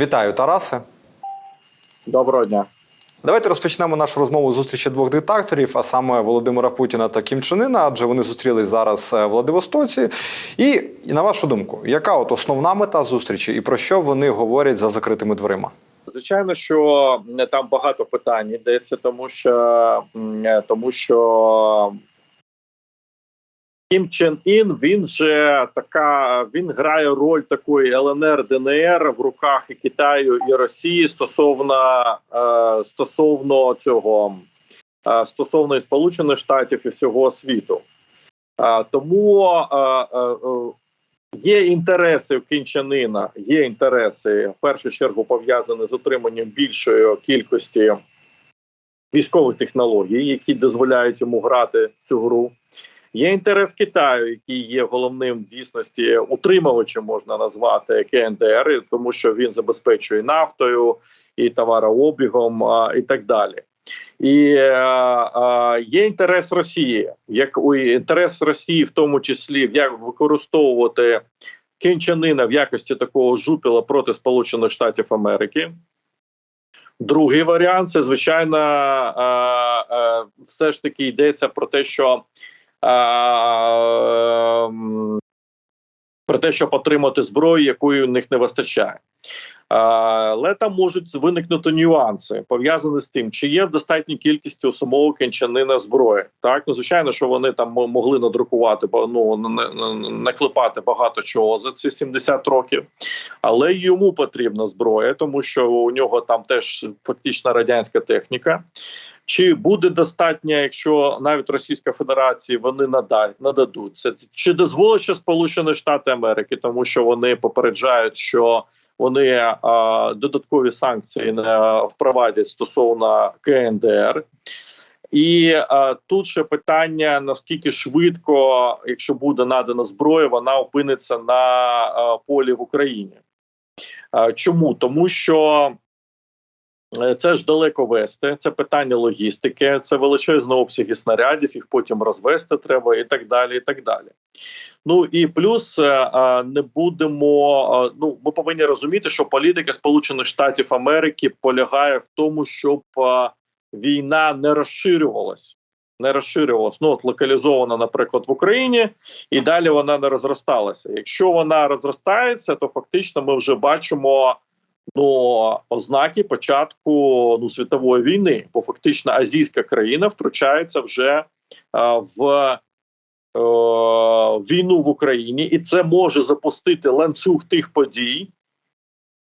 Вітаю, Тарасе. Доброго дня. Давайте розпочнемо нашу розмову з зустрічі двох диктаторів, а саме Володимира Путіна та Кім Чен Ына, адже вони зустрілись зараз е, в Владивостоці. І, і на вашу думку, яка от основна мета зустрічі і про що вони говорять за закритими дверима? Звичайно, що е, там багато питань йдеться, тому що е, тому що Кім Чен Ін він же така він грає роль такої ЛНР ДНР в руках і Китаю і Росії стосовно е, стосовно цього е, стосовно і Сполучених Штатів і всього світу. Е, тому е, е, е, Є інтереси в кінчанина, є інтереси в першу чергу пов'язані з отриманням більшої кількості військових технологій, які дозволяють йому грати цю гру. Є інтерес Китаю, який є головним дійсності утримувачем, можна назвати КНДР, тому що він забезпечує нафтою і товарообігом а, і так далі. І е, е, є інтерес Росії, як у інтерес Росії, в тому числі як використовувати кінчанина в якості такого жупіла проти Сполучених Штатів Америки. Другий варіант це звичайно, все ж таки йдеться про те, що про те, щоб отримати зброю, якої у них не вистачає. Але там можуть виникнути нюанси пов'язані з тим, чи є в достатній кількості у кінчанина зброї. Так, ну звичайно, що вони там могли надрукувати ну, на- на- на- наклепати багато чого за ці 70 років, але йому потрібна зброя, тому що у нього там теж фактично радянська техніка. Чи буде достатньо, якщо навіть Російська Федерація вони нададуть це? Чи дозволить ще Сполучені Штати Америки, тому що вони попереджають, що вони а, додаткові санкції не впровадять стосовно КНДР. І а, тут ще питання: наскільки швидко, якщо буде надана зброя, вона опиниться на а, полі в Україні. А, чому? Тому що це ж далеко вести, це питання логістики, це величезні обсяги снарядів, їх потім розвести треба і так далі. і так далі. Ну і плюс е, е, не будемо. е, Ну, ми повинні розуміти, що політика Сполучених Штатів Америки полягає в тому, щоб е, війна не розширювалась. Не розширювалась. Ну от локалізована, наприклад, в Україні, і далі вона не розросталася. Якщо вона розростається, то фактично ми вже бачимо ну, ознаки початку ну, світової війни, бо фактично азійська країна втручається вже е, в е, війну в Україні, і це може запустити ланцюг тих подій.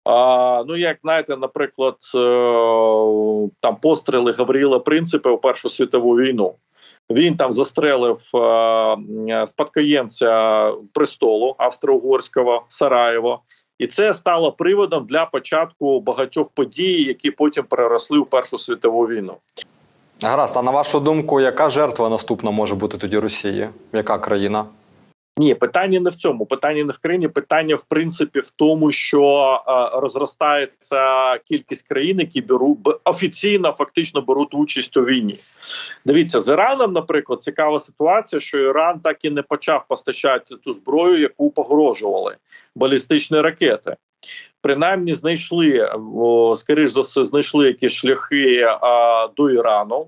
А, ну, як знаєте, наприклад, е, там постріли Гавріла Принципа у Першу світову війну. Він там застрелив спадкоємця престолу австро-угорського Сараєво, і це стало приводом для початку багатьох подій, які потім переросли у Першу світову війну. Гаразд, а на вашу думку, яка жертва наступна може бути тоді Росії? Яка країна? Ні, питання не в цьому. Питання не в країні. Питання в принципі в тому, що е, розростається кількість країн, які беруть офіційно фактично беруть участь у війні. Дивіться, з Іраном, наприклад, цікава ситуація, що Іран так і не почав постачати ту зброю, яку погрожували балістичні ракети. Принаймні, знайшли скоріш за все, знайшли якісь шляхи а, до Ірану.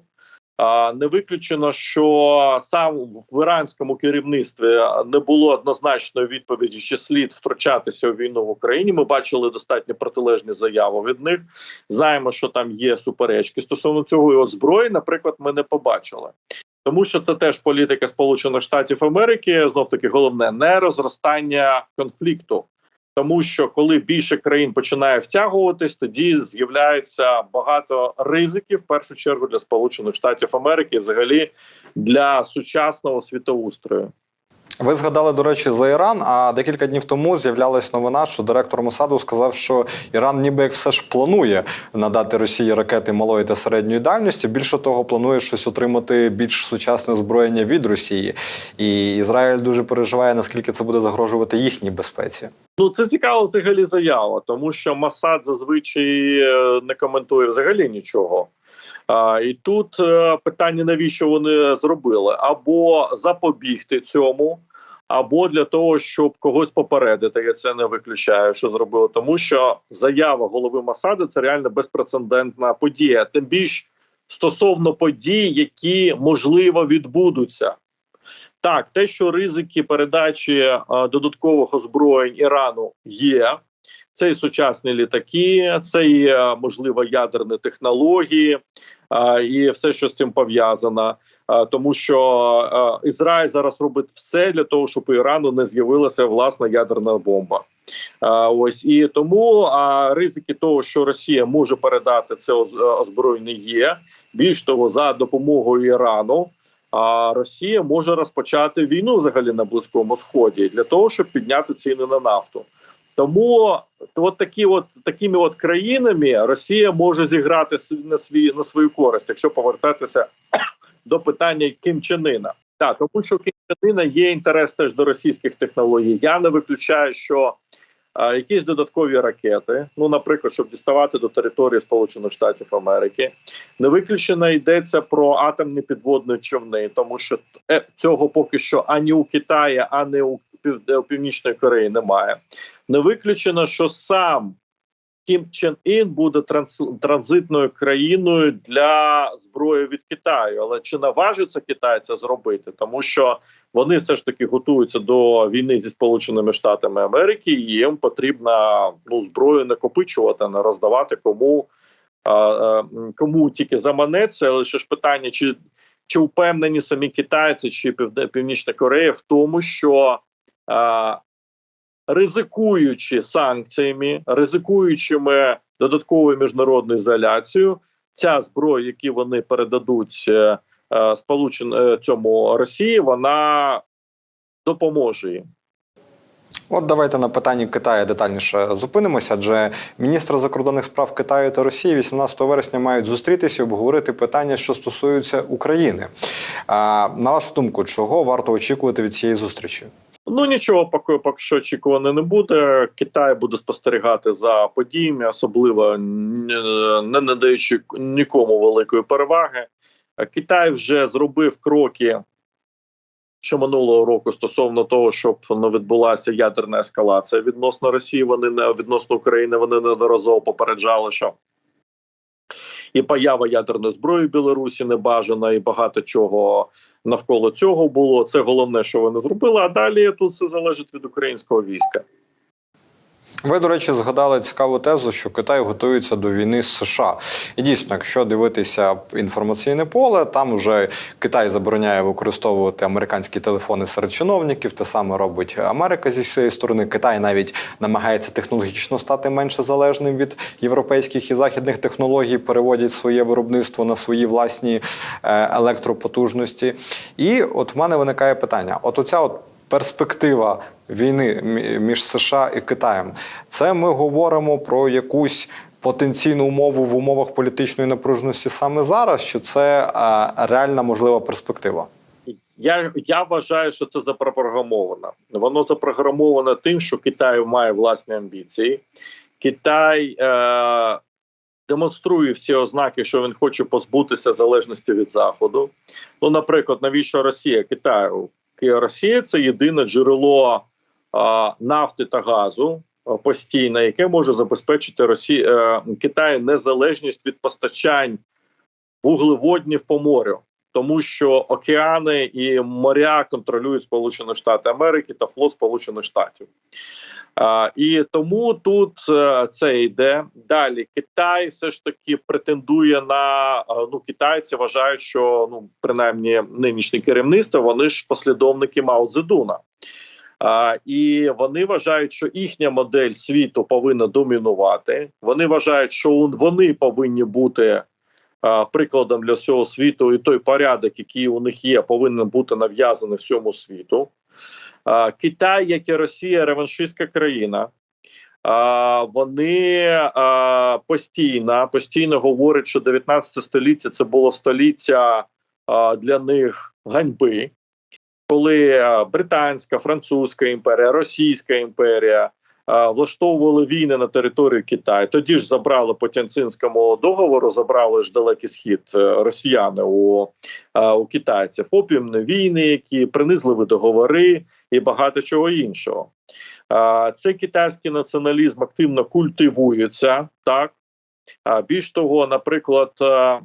Не виключено, що сам в іранському керівництві не було однозначної відповіді, чи слід втручатися у війну в Україні. Ми бачили достатньо протилежні заяви від них. Знаємо, що там є суперечки стосовно цього. І от зброї, наприклад, ми не побачили. Тому що це теж політика Сполучених Штатів Америки. Знов таки головне не розростання конфлікту. Тому що коли більше країн починає втягуватись, тоді з'являється багато ризиків в першу чергу для Сполучених Штатів Америки, і взагалі для сучасного світоустрою. Ви згадали, до речі, за Іран. А декілька днів тому з'являлась новина, що директор Мосаду сказав, що Іран ніби як все ж планує надати Росії ракети малої та середньої дальності. Більше того, планує щось отримати більш сучасне озброєння від Росії. І Ізраїль дуже переживає, наскільки це буде загрожувати їхній безпеці. Ну це цікава взагалі заява, тому що Масад зазвичай е, не коментує взагалі нічого. А, і тут е, питання, навіщо вони зробили, або запобігти цьому, або для того, щоб когось попередити. Я це не виключаю, що зробили, тому що заява голови Масади це реально безпрецедентна подія. Тим більш стосовно подій, які можливо відбудуться. Так, те, що ризики передачі е, додаткових озброєнь Ірану є. Це і сучасні літаки, це і е, можливо ядерні технології, е, і все, що з цим пов'язано. Е, тому що е, Ізраїль зараз робить все для того, щоб у Ірану не з'явилася власна ядерна бомба. Е, ось і тому ризики того, що Росія може передати це оз- озброєння, є. Більш того, за допомогою Ірану. А Росія може розпочати війну взагалі на близькому сході для того, щоб підняти ціни на нафту. Тому от такі, от такими от країнами Росія може зіграти на свій на свою користь, якщо повертатися до питання Кім Ченина. Так, тому що Кім Ченина є інтерес теж до російських технологій. Я не виключаю, що якісь додаткові ракети, ну наприклад, щоб діставати до території Сполучених Штатів Америки, не виключено йдеться про атомні підводні човни, тому що е, цього поки що ані у Китаї, ані у Північної Кореї немає. Не виключено, що сам Кім Чен Ін буде транс, транзитною країною для зброї від Китаю. Але чи наважиться Китай це зробити? Тому що вони все ж таки готуються до війни зі Сполученими Штатами Америки, і їм потрібно ну зброю накопичувати, не роздавати кому, кому тільки заманеться. Але ще ж питання, чи, чи впевнені самі китайці чи Північна Корея в тому, що ризикуючи санкціями, ризикуючими додатковою міжнародною ізоляцією, ця зброя, яку вони передадуть е, е, сполучен е, цьому Росії, вона допоможе їм. От давайте на питанні Китаю детальніше зупинимося, адже міністри закордонних справ Китаю та Росії 18 вересня мають зустрітися і обговорити питання, що стосуються України. А, на вашу думку, чого варто очікувати від цієї зустрічі? Ну нічого поки поки що очікувано не буде. Китай буде спостерігати за подіями, особливо не надаючи нікому великої переваги. Китай вже зробив кроки ще минулого року стосовно того, щоб не відбулася ядерна ескалація відносно Росії. Вони не відносно України. Вони неодноразово попереджали, що і поява ядерної зброї в Білорусі не бажана, і багато чого навколо цього було. Це головне, що вони зробили. А далі тут все залежить від українського війська. Ви, до речі, згадали цікаву тезу, що Китай готується до війни з США. І дійсно, якщо дивитися інформаційне поле, там вже Китай забороняє використовувати американські телефони серед чиновників. Те саме робить Америка зі своєї сторони. Китай навіть намагається технологічно стати менше залежним від європейських і західних технологій, переводять своє виробництво на свої власні е, електропотужності. І от в мене виникає питання: от оця от перспектива війни між США і Китаєм. Це ми говоримо про якусь потенційну умову в умовах політичної напруженості саме зараз, що це е, реальна можлива перспектива. Я, я вважаю, що це запрограмовано. Воно запрограмовано тим, що Китай має власні амбіції. Китай е, демонструє всі ознаки, що він хоче позбутися залежності від Заходу. Ну, наприклад, навіщо Росія Китаю? Росія це єдине джерело нафти та газу постійне, яке може забезпечити Росі... е, Китаю незалежність від постачань вуглеводнів по морю тому що океани і моря контролюють Сполучені Штати Америки та флот Сполучених Штатів. А, і тому тут е, це йде далі. Китай все ж таки претендує на е, ну китайці вважають, що ну принаймні нинішнє керівництво вони ж послідовники Мао Цзедуна. А, і вони вважають, що їхня модель світу повинна домінувати. Вони вважають, що вони повинні бути а, прикладом для всього світу, і той порядок, який у них є, повинен бути нав'язаний всьому світу. А, Китай, як і Росія, реваншистська країна. А, вони а, постійно постійно говорять, що 19 століття це було століття а, для них ганьби, коли британська, французька імперія, Російська імперія е, влаштовували війни на території Китаю. Тоді ж забрали по Тянцинському договору, забрали ж далекий схід е, росіяни у, е, у китайців. Опіумні війни, які принизливі договори і багато чого іншого. Е, Цей китайський націоналізм активно культивується так. Більш того, наприклад, е,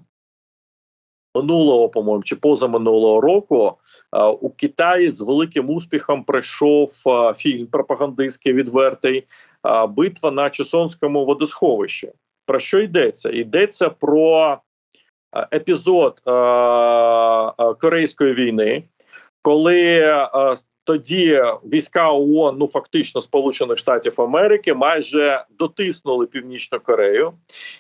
минулого, по-моєму, чи позаминулого року е, у Китаї з великим успіхом пройшов е, фільм пропагандистський відвертий е, битва на Чесонському водосховищі. Про що йдеться? Йдеться про епізод Корейської війни, коли тоді війська ООН, ну фактично Сполучених Штатів Америки, майже дотиснули Північну Корею.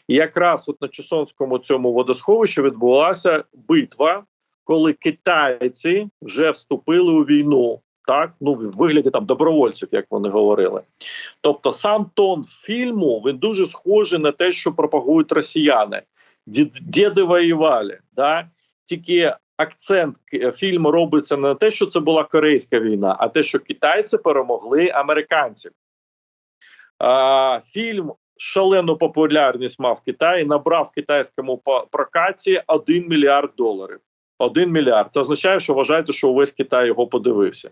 І якраз от на Чесонському цьому водосховищі відбулася битва, коли китайці вже вступили у війну. Так, ну в вигляді там добровольців, як вони говорили. Тобто, сам тон фільму він дуже схожий на те, що пропагують росіяни. Ді- Діди воювали, да? тільки акцент фільму робиться не на те, що це була корейська війна, а те, що китайці перемогли американців. А, фільм шалену популярність мав в Китаї, набрав в китайському прокаті 1 мільярд доларів. 1 мільярд. Це означає, що вважаєте, що увесь Китай його подивився.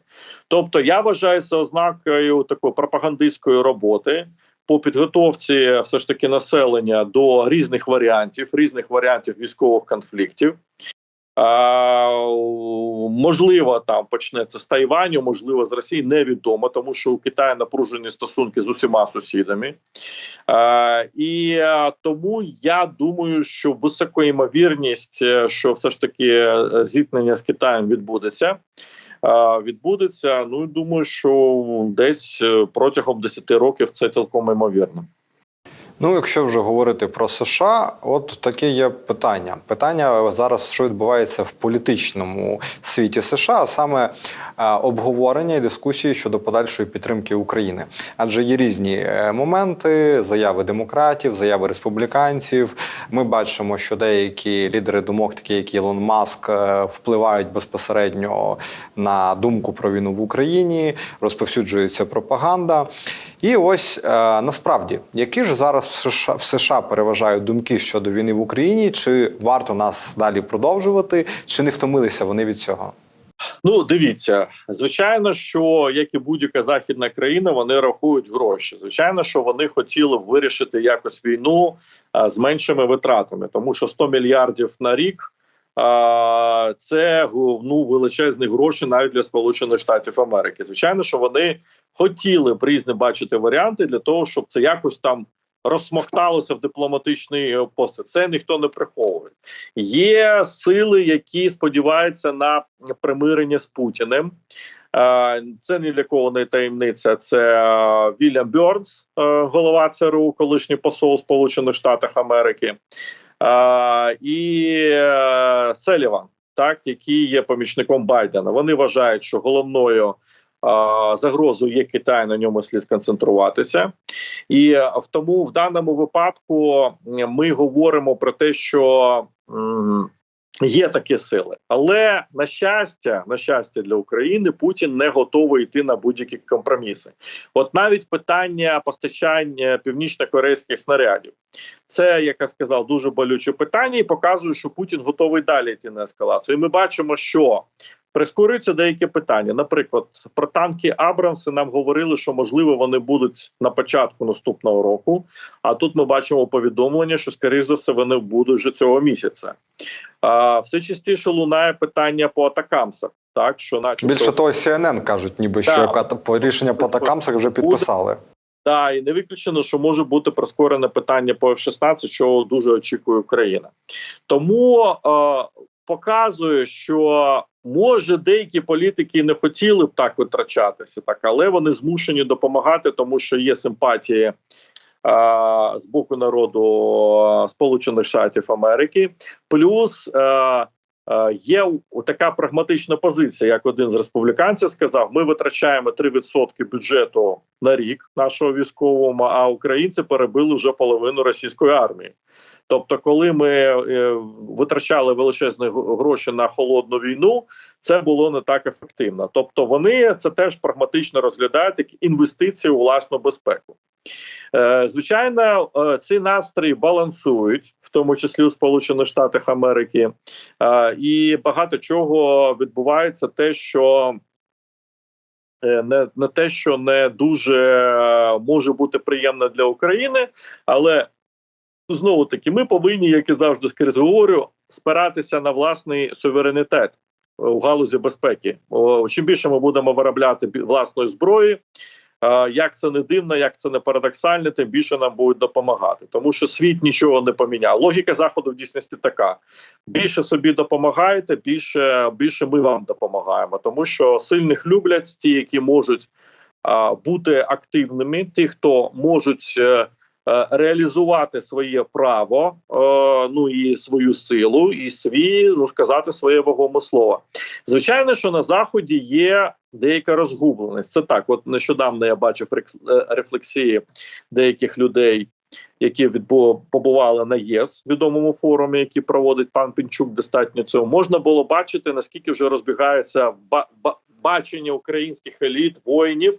Тобто, я вважаю це ознакою такої пропагандистської роботи по підготовці все ж таки населення до різних варіантів, різних варіантів військових конфліктів. Можливо, там почнеться з Тайваню, можливо, з Росії невідомо, тому що у Китаю напружені стосунки з усіма сусідами. І тому я думаю, що висока ймовірність, е, що все ж таки е, зіткнення з Китаєм відбудеться. Відбудеться. Ну думаю, що десь е, протягом 10 років це цілком ймовірно. Ну, якщо вже говорити про США, от таке є питання. Питання зараз, що відбувається в політичному світі США, а саме е, обговорення і дискусії щодо подальшої підтримки України. Адже є різні е, моменти, заяви демократів, заяви республіканців. Ми бачимо, що деякі лідери думок, такі як Ілон Маск, е, впливають безпосередньо на думку про війну в Україні, розповсюджується пропаганда. І ось е, насправді, які ж зараз в США, в США переважають думки щодо війни в Україні? Чи варто нас далі продовжувати, чи не втомилися вони від цього? Ну, дивіться, звичайно, що як і будь-яка західна країна, вони рахують гроші. Звичайно, що вони хотіли вирішити якось війну а, з меншими витратами, тому що 100 мільярдів на рік. Це ну, величезні гроші навіть для Сполучених Штатів Америки. Звичайно, що вони хотіли б різні бачити варіанти для того, щоб це якось там розсмокталося в дипломатичний е, пости. Це ніхто не приховує. Є сили, які сподіваються на примирення з Путіним. Це ні для кого не таємниця. Це Вільям Бьорнс, е, голова ЦРУ, колишній посол Сполучених Штатів Америки, і е, Селіван, так який є помічником Байдена. Вони вважають, що головною. Загрозою є Китай, на ньому слід сконцентруватися, і е, в тому в даному випадку ми говоримо про те, що Є такі сили, але на щастя, на щастя для України, Путін не готовий йти на будь-які компроміси. От навіть питання постачання північно-корейських снарядів, це як я сказав, дуже болюче питання, і показує, що Путін готовий далі йти на ескалацію. І ми бачимо, що прискорюються деякі питання. Наприклад, про танки Абрамси нам говорили, що можливо вони будуть на початку наступного року. А тут ми бачимо повідомлення, що скоріш за все вони будуть вже цього місяця. А, все частіше лунає питання по атакамсах. Так що, начебто, Більше того, CNN кажуть, ніби що Так. яка- по рішення по атакамсах вже підписали. Да, і не виключено, що може бути прискорене питання по F-16, що дуже очікує Україна. Тому е, показує, що може деякі політики не хотіли б так витрачатися, так але вони змушені допомагати, тому що є симпатії. З боку народу Сполучених Штатів Америки, плюс Є така прагматична позиція, як один з республіканців сказав: ми витрачаємо 3% бюджету на рік нашого військового, а українці перебили вже половину російської армії. Тобто, коли ми е, витрачали величезні гроші на холодну війну, це було не так ефективно. Тобто, вони це теж прагматично розглядають як інвестиції у власну безпеку. Е, звичайно, е, ці настрої балансують, в тому числі у Сполучених Штатах Америки, і багато чого відбувається, те, що не, не те, що не дуже може бути приємно для України, але знову таки ми повинні, як і завжди скрізь говорю, спиратися на власний суверенітет е, у галузі безпеки. Чим більше ми будемо виробляти власної зброї. е, Як це не дивно, як це не парадоксально, тим більше нам будуть допомагати, тому що світ нічого не поміняв. Логіка заходу в дійсності така: більше собі допомагаєте, більше більше ми вам допомагаємо, тому що сильних люблять ті, які можуть а, бути активними, ті, хто можуть е, реалізувати своє право, е, ну і свою силу, і свій ну сказати своє вагоме слово. Звичайно, що на заході є деяка розгубленість. Це так. От нещодавно я бачив е, рефлексії деяких людей. Які відбу побували на ЄС відомому форумі, який проводить пан Пінчук, достатньо цього можна було бачити, наскільки вже розбігається ба- бачення українських еліт, воїнів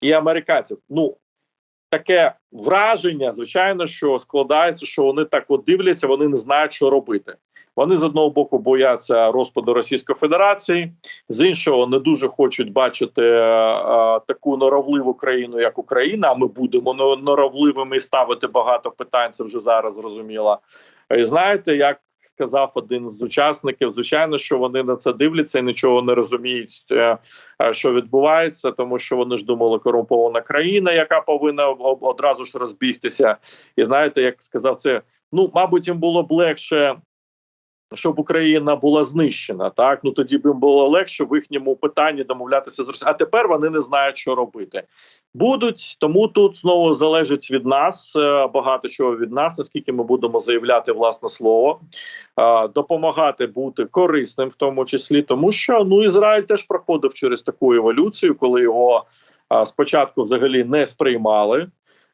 і американців. Ну таке враження, звичайно, що складається, що вони так от дивляться, вони не знають, що робити. Вони з одного боку бояться розпаду Російської Федерації, з іншого не дуже хочуть бачити е, е, таку норовливу країну, як Україна. А ми будемо но- норовливими і ставити багато питань. Це вже зараз зрозуміло. І знаєте, як сказав один з учасників, звичайно, що вони на це дивляться і нічого не розуміють, е, е, що відбувається, тому що вони ж думали, корумпована країна, яка повинна одразу ж розбігтися. І знаєте, як сказав це, ну мабуть, їм було б легше. Щоб Україна була знищена, так ну тоді б їм було легше в їхньому питанні домовлятися з Росією. А тепер вони не знають, що робити. Будуть тому тут знову залежить від нас е, багато чого від нас, наскільки ми будемо заявляти власне слово, е, допомагати бути корисним, в тому числі, тому що ну Ізраїль теж проходив через таку еволюцію, коли його е, спочатку взагалі не сприймали.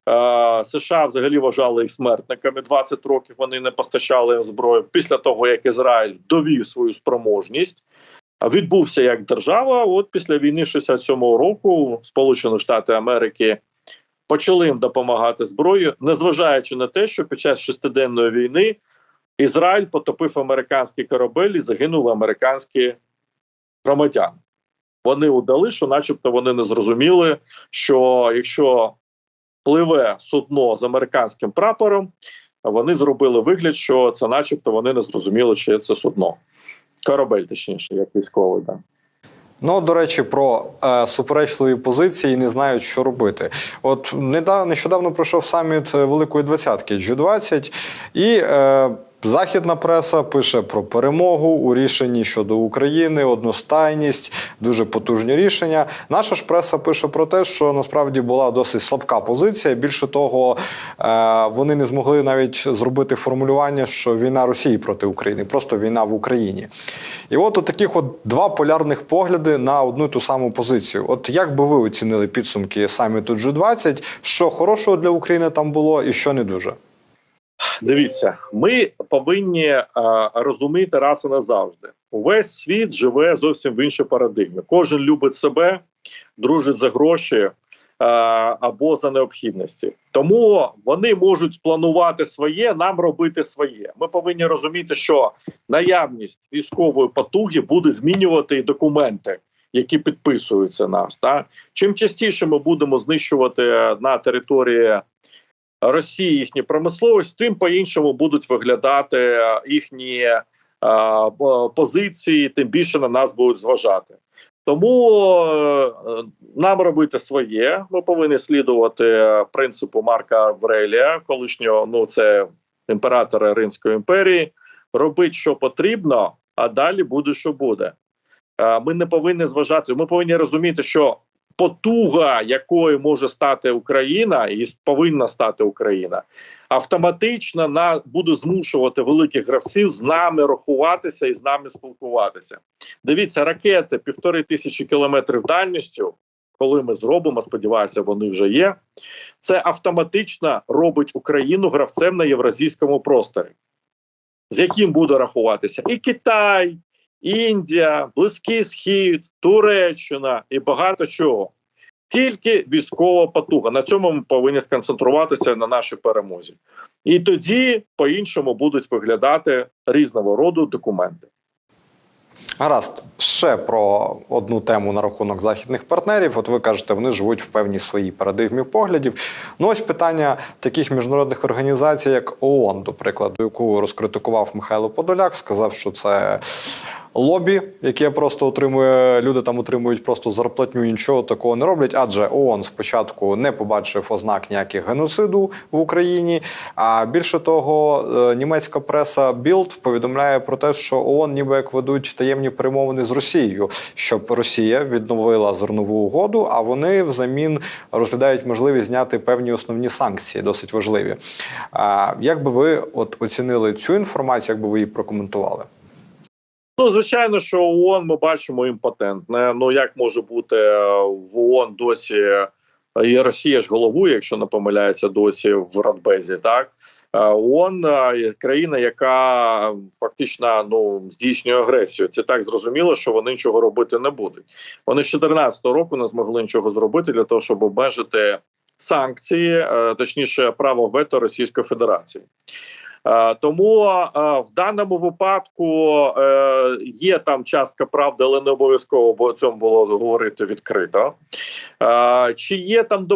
Е, США взагалі вважали їх смертниками. 20 років вони не постачали зброю. Після того як Ізраїль довів свою спроможність, відбувся як держава. От після війни 67-го року Сполучені Штати Америки почали їм допомагати зброєю, незважаючи на те, що під час шестиденної війни Ізраїль потопив американський корабель і загинули американські громадяни. Вони удали, що, начебто, вони не зрозуміли, що якщо пливе судно з американським прапором, вони зробили вигляд, що це, начебто, вони не зрозуміли, чи це судно. Корабель, точніше, як військовий, да. Ну, до речі, про е, суперечливі позиції і не знають, що робити. От недавно нещодавно пройшов саміт е, Великої двадцятки G20, і е, західна преса пише про перемогу у рішенні щодо України, одностайність, дуже потужні рішення. Наша ж преса пише про те, що насправді була досить слабка позиція. Більше того, е, вони не змогли навіть зробити формулювання, що війна Росії проти України, просто війна в Україні. І от, от таких от два полярних погляди на одну і ту саму позицію. От як би ви оцінили підсумки саміту G20, що хорошого для України там було і що не дуже? Дивіться, ми повинні е, розуміти раз і назавжди. Увесь світ живе зовсім в іншій парадигмі. Кожен любить себе, дружить за гроші е, або за необхідності. Тому вони можуть планувати своє, нам робити своє. Ми повинні розуміти, що наявність військової потуги буде змінювати і документи. Які підписуються нас, та чим частіше ми будемо знищувати на території Росії їхні промисловість, тим по-іншому будуть виглядати е, їхні е, позиції, тим більше на нас будуть зважати. Тому е, нам робити своє. Ми повинні слідувати принципу Марка Аврелія, колишнього ну це імператора Римської імперії. Робити, що потрібно, а далі буде, що буде. Ми не повинні зважати. Ми повинні розуміти, що потуга, якою може стати Україна, і повинна стати Україна, автоматично на буде змушувати великих гравців з нами рахуватися і з нами спілкуватися. Дивіться, ракети півтори тисячі кілометрів дальністю. Коли ми зробимо, сподіваюся, вони вже є. Це автоматично робить Україну гравцем на євразійському просторі, з яким буде рахуватися і Китай, Індія, Близький Схід, Туреччина і багато чого. Тільки військова потуга. На цьому ми повинні сконцентруватися на нашій перемозі. І тоді по-іншому будуть виглядати різного роду документи. Гаразд, ще про одну тему на рахунок західних партнерів. От ви кажете, вони живуть в певній своїй парадигмі поглядів. Ну ось питання таких міжнародних організацій, як ООН, до прикладу, яку розкритикував Михайло Подоляк, сказав, що це лобі, яке просто отримує люди там отримують просто зарплатню, нічого такого не роблять. Адже ООН спочатку не побачив ознак ніяких геноциду в Україні. А більше того, е, німецька преса Білд повідомляє про те, що ООН ніби як ведуть таємні перемовини з Росією, щоб Росія відновила зернову угоду, а вони взамін розглядають можливість зняти певні основні санкції, досить важливі. Як би ви от оцінили цю інформацію, як би ви її прокоментували? Ну, звичайно, що ООН ми бачимо імпотентне. Ну як може бути е, в ООН досі е, і Росія ж головує, якщо не помиляється, досі в Радбезі. Так Е, ООН країна, яка фактично ну здійснює агресію. Це так зрозуміло, що вони нічого робити не будуть. Вони з 2014 року не змогли нічого зробити для того, щоб обмежити санкції, точніше, право вето Російської Федерації. Е, Тому е, в даному випадку е, є там частка правди, але не обов'язково бо цьому було говорити відкрито. Чи є там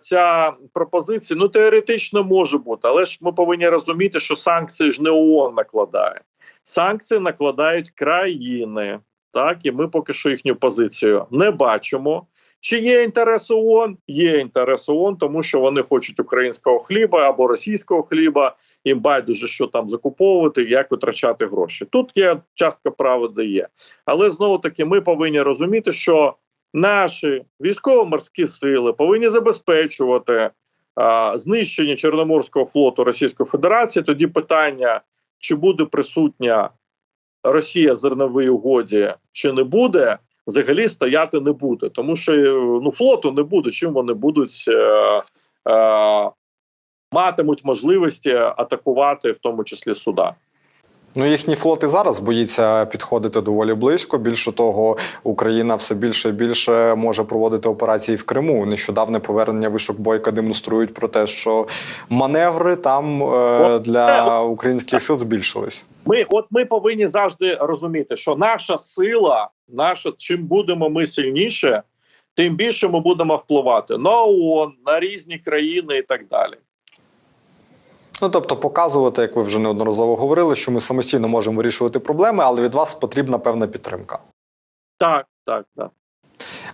ця пропозиція? Ну теоретично може бути, але ж ми повинні розуміти, що санкції ж не ООН накладає. Санкції накладають країни. Так, і ми поки що їхню позицію не бачимо. Чи є інтерес ООН? Є інтерес ООН, тому що вони хочуть українського хліба або російського хліба. Їм байдуже, що там закуповувати, як витрачати гроші. Тут є частка правди є. Але знову таки ми повинні розуміти, що наші військово-морські сили повинні забезпечувати а, знищення Чорноморського флоту Російської Федерації. Тоді питання, чи буде присутня Росія зерновій угоді, чи не буде, взагалі стояти не буде, тому що е, ну флоту не буде. Чим вони будуть е, е, матимуть можливості атакувати, в тому числі суда. Ну, їхній флот і зараз боїться підходити доволі близько. Більше того, Україна все більше і більше може проводити операції в Криму. Нещодавне повернення вишок бойка демонструють про те, що маневри там е, для українських сил збільшились. Ми, от ми повинні завжди розуміти, що наша сила, наша чим будемо ми сильніше, тим більше ми будемо впливати на ООН, на різні країни і так далі. Ну тобто, показувати, як ви вже неодноразово говорили, що ми самостійно можемо вирішувати проблеми, але від вас потрібна певна підтримка. Так, так, так.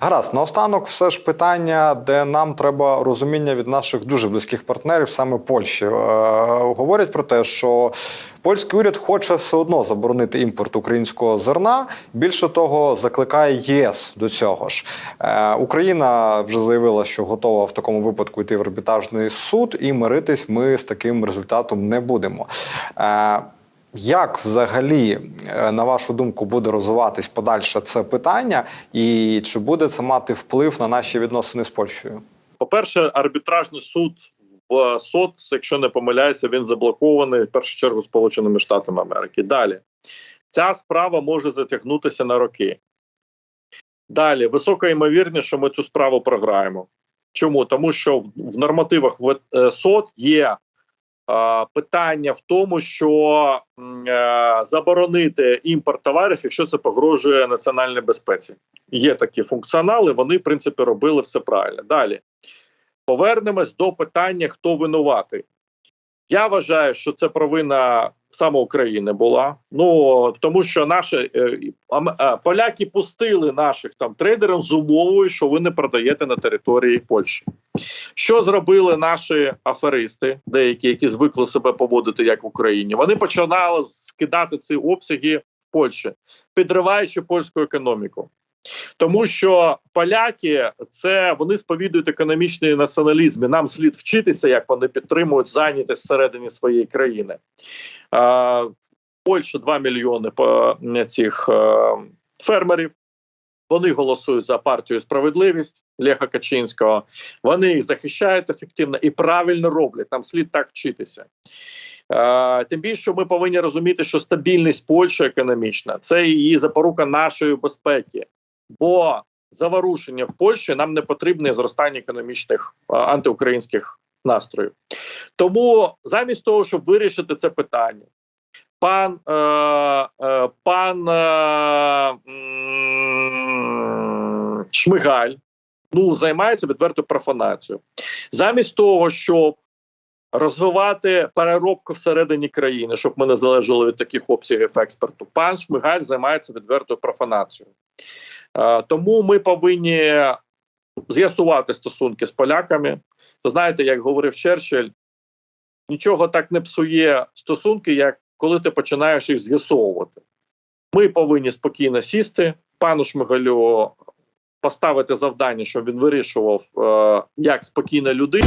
Гаразд, наостанок, все ж питання, де нам треба розуміння від наших дуже близьких партнерів, саме Польщі. Е, говорять про те, що польський уряд хоче все одно заборонити імпорт українського зерна. Більше того, закликає ЄС до цього ж. Е, Україна вже заявила, що готова в такому випадку йти в арбітражний суд, і миритись ми з таким результатом не будемо. Е, як взагалі, е, на вашу думку, буде розвиватись подальше це питання, і чи буде це мати вплив на наші відносини з Польщею? По-перше, арбітражний суд в СОТ, якщо не помиляюся, він заблокований в першу чергу Сполученими Штатами Америки. Далі ця справа може затягнутися на роки. Далі висока ймовірність, що ми цю справу програємо. Чому? Тому що в- нормативах е, є е, питання в тому, що е, заборонити імпорт товарів, якщо це погрожує національній безпеці. Є такі функціонали, вони, в принципі, робили все правильно. Далі повернемось до питання, хто винуватий. Я вважаю, що це провина саме України була. Ну тому що наші е, е, поляки пустили наших там трейдерів з умовою, що ви не продаєте на території Польщі. Що зробили наші аферисти, деякі, які звикли себе поводити як в Україні? Вони починали скидати ці обсяги в Польщі, підриваючи польську економіку. Тому що поляки це вони сповідують економічний націоналізм. і Нам слід вчитися, як вони підтримують зайнятість всередині своєї країни. А, в Польщі 2 мільйони по цих е, фермерів. Вони голосують за партію справедливість Леха Качинського. Вони їх захищають ефективно і правильно роблять. Нам слід так вчитися. Е, тим більше ми повинні розуміти, що стабільність Польщі економічна це її запорука нашої безпеки, бо заворушення в Польщі нам не потрібне зростання економічних антиукраїнських настроїв. Тому замість того, щоб вирішити це питання, пан е, е, пан е, Шмигаль ну займається відвертою профанацією. Замість того, щоб розвивати переробку всередині країни, щоб ми не залежали від таких обсягів експорту. Пан Шмигаль займається відвертою профанацією. Е, тому ми повинні з'ясувати стосунки з поляками. То знаєте, як говорив Черчилль, нічого так не псує стосунки, як коли ти починаєш їх з'ясовувати. Ми повинні спокійно сісти, пану Шмигалю поставити завдання, щоб він вирішував, е, як спокійна людина.